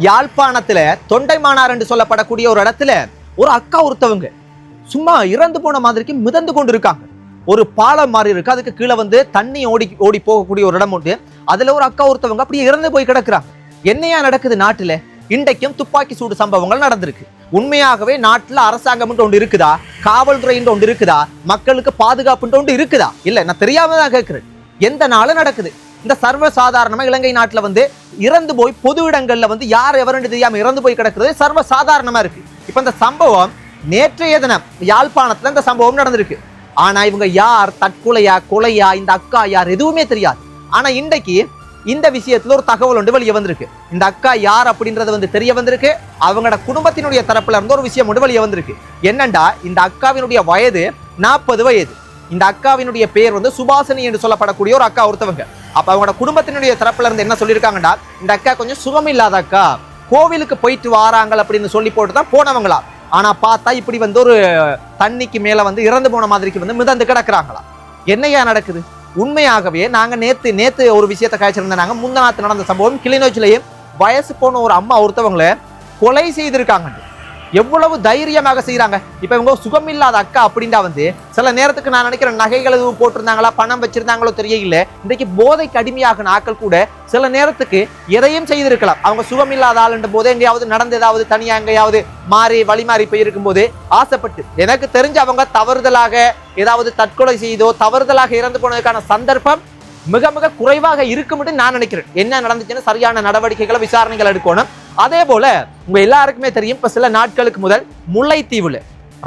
யாழ்ப்பாணத்துல தொண்டைமானார் என்று சொல்லப்படக்கூடிய ஒரு இடத்துல ஒரு அக்கா ஒருத்தவங்க சும்மா இறந்து போன மாதிரிக்கு மிதந்து கொண்டு இருக்காங்க ஒரு பாலம் மாதிரி இருக்கு. அதுக்கு கீழே வந்து தண்ணி ஓடி ஓடி போகக்கூடிய ஒரு இடம் உண்டு. அதுல ஒரு அக்கா ஒருத்தவங்க அப்படியே இறந்து போய் கிடக்குறாங்க. என்னையா நடக்குது நாட்டுல? இன்றைக்கும் துப்பாக்கி சூடு சம்பவங்கள் நடந்திருக்கு. உண்மையாகவே நாட்டில் அரசாங்கம் ஒன்று இருக்குதா? காவல்துறை ஒன்று இருக்குதா? மக்களுக்கு பாதுகாப்பு ஒன்று இருக்குதா? இல்ல நான் தெரியாம தான் கேட்கிறேன் எந்த நாளும் நடக்குது. இந்த சர்வ சாதாரணமாக இலங்கை நாட்டில் வந்து இறந்து போய் பொது இடங்களில் வந்து யார் எவருன்னு தெரியாமல் இறந்து போய் கிடக்கிறது சர்வ சாதாரணமாக இருக்கு. இப்போ இந்த சம்பவம் நேற்றைய தினம் யாழ்ப்பாணத்தில் இந்த சம்பவம் நடந்திருக்கு. ஆனால் இவங்க யார்? தற்கொலையா கொலையா இந்த அக்கா யார் எதுவுமே தெரியாது. ஆனால் இன்றைக்கு இந்த விஷயத்தில் ஒரு தகவல் ஒன்று வெளியே வந்திருக்கு. இந்த அக்கா யார் அப்படின்றது வந்து தெரிய வந்திருக்கு. அவங்களோட குடும்பத்தினுடைய தரப்புல இருந்து ஒரு விஷயம் ஒன்று வெளியே வந்திருக்கு. என்னண்டா? இந்த அக்காவினுடைய வயது நாற்பது வயது. இந்த அக்காவினுடைய பேர் வந்து சுபாசனி என்று சொல்லப்படக்கூடிய ஒரு அக்கா ஒருத்தவங்க. அப்போ அவங்களோட குடும்பத்தினுடைய தரப்புல இருந்து என்ன சொல்லியிருக்காங்கடா இந்த அக்கா கொஞ்சம் சுகம் இல்லாத அக்கா கோவிலுக்கு போயிட்டு வாராங்க அப்படின்னு சொல்லி போட்டு தான் போனவங்களா. ஆனால் பார்த்தா இப்படி வந்து ஒரு தண்ணிக்கு மேலே வந்து இறந்து போன மாதிரிக்கு வந்து மிதந்து கிடக்குறாங்களா. என்னையா நடக்குது? உண்மையாகவே நாங்கள் நேற்று நேற்று ஒரு விஷயத்தை காய்ச்சிருந்தாங்க முந்தநாத்து நடந்த சம்பவம் கிளிநொச்சிலேயே வயசு போன ஒரு அம்மா ஒருத்தவங்கள கொலை செய்திருக்காங்க எவ்வளவு தைரியமாக செய்கிறாங்க இப்போ இவங்க சுகமில்லாத அக்கா அப்படின்றா வந்து சில நேரத்துக்கு நான் நினைக்கிறேன் நகைகள் எதுவும் போட்டிருந்தாங்களா பணம் வச்சிருந்தாங்களோ தெரியல. இன்றைக்கு போதைக்கு அடிமையாகின ஆட்கள் கூட சில நேரத்துக்கு எதையும் செய்திருக்கலாம். அவங்க சுகமில்லாத ஆளுன்ற போது எங்கேயாவது நடந்து ஏதாவது தனியாக எங்கேயாவது மாறி வழி மாறி போயிருக்கும் போது ஆசைப்பட்டு எனக்கு தெரிஞ்ச அவங்க தவறுதலாக ஏதாவது தற்கொலை செய்தோ தவறுதலாக இறந்து போனதுக்கான சந்தர்ப்பம் மிக மிக குறைவாக இருக்கும்னு நான் நினைக்கிறேன். என்ன நடந்துச்சுன்னு சரியான நடவடிக்கைகளை விசாரணைகள் எடுக்கணும். அதே போல உங்க எல்லாருக்குமே தெரியும் இப்ப சில நாட்களுக்கு முதல் முல்லைத்தீவுல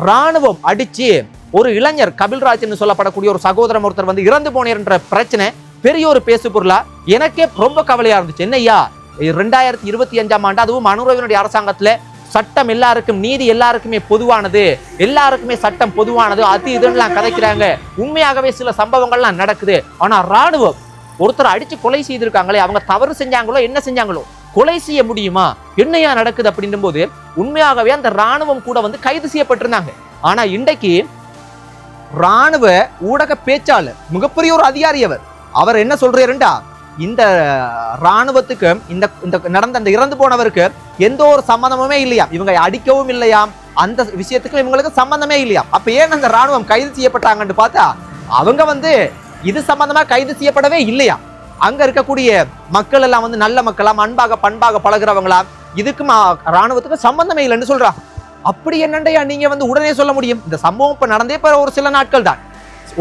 ராணுவம் அடிச்சு ஒரு இளைஞர் கபில்ராஜ்னு சொல்லப்படக்கூடிய ஒரு சகோதரம் ஒருத்தர் வந்து இறந்து போனேன்ற பிரச்சனை பெரிய ஒரு பேசு பொருளா எனக்கே ரொம்ப கவலையா இருந்துச்சு. என்னையா ரெண்டாயிரத்தி இருபத்தி அஞ்சாம் ஆண்டு அதுவும் அனுரவினுடைய அரசாங்கத்துல சட்டம் எல்லாருக்கும் நீதி எல்லாருக்குமே பொதுவானது எல்லாருக்குமே சட்டம் பொதுவானது அது இதுன்னுலாம் கதைக்கிறாங்க. உண்மையாகவே சில சம்பவங்கள்லாம் நடக்குது. ஆனா ராணுவம் ஒருத்தர் அடிச்சு கொலை செய்திருக்காங்களே அவங்க தவறு செஞ்சாங்களோ என்ன செஞ்சாங்களோ கொலை செய்ய முடியுமா? என்னையா நடக்குது அப்படின்னும் போது உண்மையாகவே அந்த ராணுவம் கூட வந்து கைது செய்யப்பட்டிருந்தாங்க. ஆனா இன்றைக்கு ராணுவ ஊடக பேச்சாளர் மிகப்பெரிய ஒரு அதிகாரி அவர் அவர் என்ன சொல்றாருண்டா? இந்த ராணுவத்துக்கு இந்த இந்த நடந்த அந்த இறந்து போனவருக்கு எந்த ஒரு சம்மந்தமுமே இல்லையா? இவங்க அடிக்கவும் இல்லையாம். அந்த விஷயத்துக்கு இவங்களுக்கு சம்பந்தமே இல்லையா அப்ப ஏன் அந்த ராணுவம் கைது செய்யப்பட்டாங்கன்னு பார்த்தா அவங்க வந்து இது சம்பந்தமா கைது செய்யப்படவே இல்லையா அங்க இருக்கக்கூடிய மக்கள் எல்லாம் வந்து நல்ல மக்களாம் அன்பாக பண்பாக பழகுறவங்களாம் இதுக்கும் ராணுவத்துக்கும் சம்பந்தமே இல்லைன்னு சொல்றா. அப்படி என்னண்டையா நீங்க வந்து உடனே சொல்ல முடியும்? இந்த சம்பவம் இப்ப நடந்தே போற ஒரு சில நாட்கள் தான்.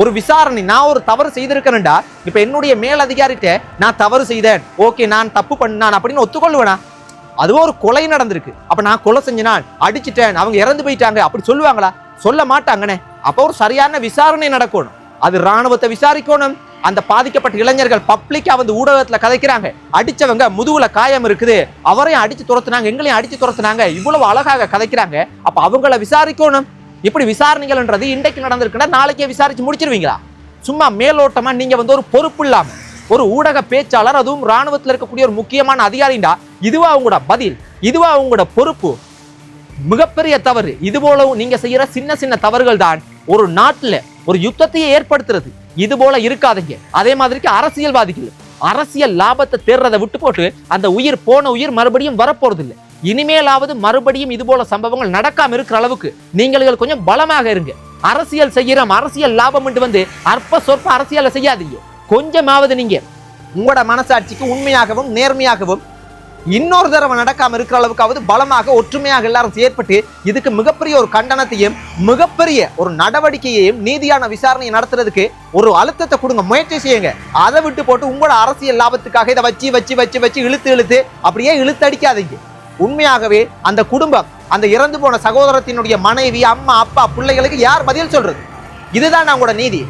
ஒரு விசாரணை நான் ஒரு தவறு செய்திருக்கேன்டா இப்ப என்னுடைய மேல் அதிகாரிட்ட நான் தவறு செய்தேன். ஓகே நான் தப்பு பண்ணான் அப்படின்னு ஒத்துக்கொள்ளுவேனா அதுவும் ஒரு கொலை நடந்திருக்கு. அப்ப நான் கொலை செஞ்சேன் அடிச்சிட்டேன் அவங்க இறந்து போயிட்டாங்க அப்படி சொல்லுவாங்களா? சொல்ல மாட்டாங்கண்ணே. அப்ப ஒரு சரியான விசாரணை நடக்கணும். அது ராணுவத்தை விசாரிக்கணும். அந்த பாதிக்கப்பட்ட இளைஞர்கள் பப்ளிக்கா வந்து ஊடகத்துல கதைக்கிறாங்க. அடிச்சவங்க முதுகுல காயம் இருக்குது. அவரையும் அடிச்சு துரத்துனாங்க எங்களையும் அடிச்சு துரத்துனாங்க. இவ்வளவு அழகாக கதைக்கிறாங்க. அப்ப அவங்கள விசாரிக்கணும். இப்படி விசாரணைகள்ன்றது இன்றைக்கு நடந்திருக்குன்னா நாளைக்கே விசாரிச்சு முடிச்சிருவீங்களா? சும்மா மேலோட்டமா நீங்க வந்து ஒரு பொறுப்பு இல்லாம ஒரு ஊடக பேச்சாளர் அதுவும் ராணுவத்தில் இருக்கக்கூடிய ஒரு முக்கியமான அதிகாரிண்டா இதுவா அவங்களோட பதில் இதுவா அவங்களோட பொறுப்பு. மிகப்பெரிய தவறு. இது போலவும் நீங்க செய்யற சின்ன சின்ன தவறுகள் தான் ஒரு நாட்டில் ஒரு யுத்தத்தையே ஏற்படுத்துறது. இது போல இருக்காதீங்க. அதே மாதிரிக்கு அரசியல்வாதிகள். அரசியல் லாபத்தை தேர்றதை விட்டு போட்டு அந்த உயிர் போன உயிர் மறுபடியும் வரப்போறது இல்லை இனிமேலாவது மறுபடியும் இது போல சம்பவங்கள் நடக்காம இருக்கிற அளவுக்கு நீங்கள் கொஞ்சம் பலமாக இருங்க. அரசியல் செய்கிறோம் அரசியல் லாபம் வந்து அற்ப சொற்ப அரசியலை செய்யாதீங்க. கொஞ்சமாவது நீங்க உங்களோட மனசாட்சிக்கு உண்மையாகவும் நேர்மையாகவும் இன்னொரு தடவை நடக்காம இருக்கிற அளவுக்காவது பலமாக ஒற்றுமையாக எல்லாரும் செயற்பட்டு இதுக்கு மிகப்பெரிய ஒரு கண்டனத்தையும் மிகப்பெரிய ஒரு நடவடிக்கையையும் நீதியான விசாரணையை நடத்துறதுக்கு ஒரு அழுத்தத்தை கொடுங்க முயற்சி செய்யுங்க. அதை விட்டு போட்டு உங்களோட அரசியல் லாபத்துக்காக இதை வச்சு வச்சு வச்சு வச்சு இழுத்து இழுத்து அப்படியே இழுத்து அடிக்காதீங்க. உண்மையாகவே அந்த குடும்பம் அந்த இறந்து போன சகோதரத்தினுடைய மனைவி அம்மா அப்பா பிள்ளைகளுக்கு யார் பதில் சொல்றது? இதுதான் அவங்களோட நீதி.